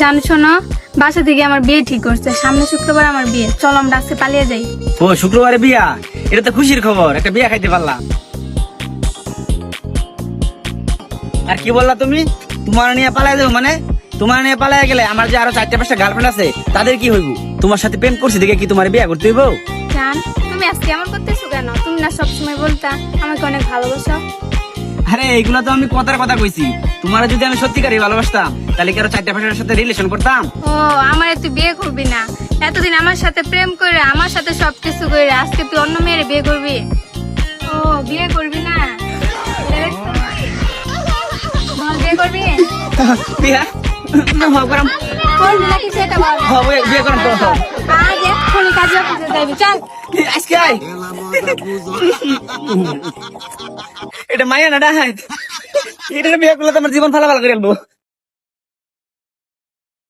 জানো শোনো বাসা থেকে আমার বিয়ে ঠিক করছে সামনে শুক্রবার আমার বিয়ে। চলো আমরা আজকে পালিয়ে যাই। ও শুক্রবারে বিয়া? এটা তো খুশির খবর একটা বিয়া খাইতে পারলাম। আর কি বললা তুমি? তোমার নিয়ে পালাই যাব মানে? তোমার নিয়ে পালাই গেলে আমার যে আরও চারটে পাঁচটা গার্লফ্রেন্ড আছে তাদের কি হইব? তোমার সাথে প্রেম করছি দেখে কি তোমার বিয়া করতে হইব? জান তুমি আজকে আমার করতেছো কেন? তুমি না সবসময় বলতা আমাকে অনেক ভালোবাসো। আরে এইগুলো তো আমি কথার কথা কইছি। তোমার যদি আমি সত্যিকারই ভালোবাসতাম তাহলে কি আরও চারটে পাঁচটার সাথে রিলেশন করতাম? ও আমার তুই বিয়ে করবি না। এতদিন আমার সাথে প্রেম করে আমার সাথে সবকিছু করে আজকে তুই অন্য মেয়ের বিয়ে করবি? ও বিয়ে করবি না? বিয়ে করবি? বিয়া হ্যাঁ, করাম। করবি নাকি সেটা বল? হ্যাঁ, বিয়ে- বিয়ে তো। আজ এক্ষুনি কাজে অফিসে চল। আজকে আয়। এটা মায়া না ডাহাই এটা বিয়ে করলে তো আমার জীবন ভালো ভালো করে ফেলব।